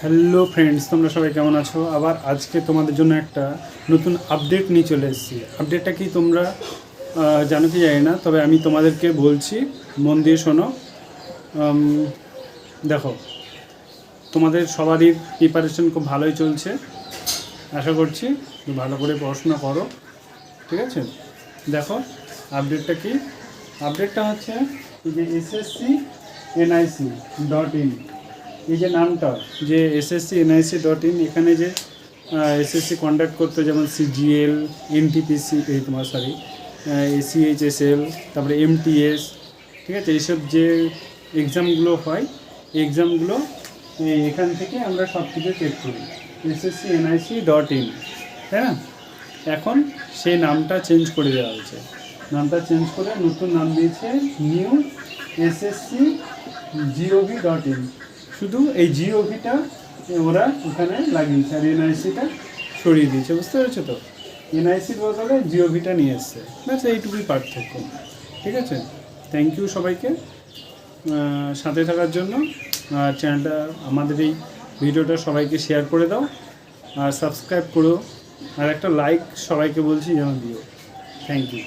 Hello friends, তোমরা সবাই কেমন আছো? আবার আজকে তোমাদের জন্য একটা নতুন আপডেট নিয়ে চলে এসেছি। আপডেটটা কি তোমরা জানো কি জানি না, তবে আমি তোমাদেরকে বলছি, মন দিয়ে শোনো। দেখো, তোমাদের সবারই প্রিপারেশন খুব ভালোই চলছে, আশা করছি। ভালো করে পড়াশোনা করো, ঠিক আছে? দেখো আপডেটটা কি? আপডেটটা হচ্ছে এসএসসি এনআইসি ডট ইন এই যে নামটা, যে এসএসসি এনআইসি ডট ইন এখানে যে এসএসসি কন্ডাক্ট করতো, যেমন সিজিএল এনটিপিসি এই তোমার সরি এসিএইচএসএল তারপরে এমটিএস ঠিক আছে? এইসব যে এক্সামগুলো হয় এক্সামগুলো এখান থেকে আমরা সব কিছু চেক করি এসএসসি এনআইসি ডট ইন তাই না? এখন সেই নামটা চেঞ্জ করে দেওয়া হয়েছে। নামটা চেঞ্জ করে নতুন নাম দিয়েছে new SSC GOV dot in শুধু এই জিওভিটা ওরা ওখানে লাগিয়েছে আর এনআইসিটা সরিয়ে দিয়েছে, বুঝতে পেরেছ তো? এনআইসির বদলে জিওভিটা নিয়ে এসছে। ব্যাস এইটুকুই পার্থক্য। ঠিক আছে? থ্যাংক ইউ সবাইকে সাথে থাকার জন্য। আর চ্যানেলটা আমাদের এই ভিডিওটা সবাইকে শেয়ার করে দাও। আর সাবস্ক্রাইব করো। আর একটা লাইক সবাইকে বলছি যেন দিও। Thank you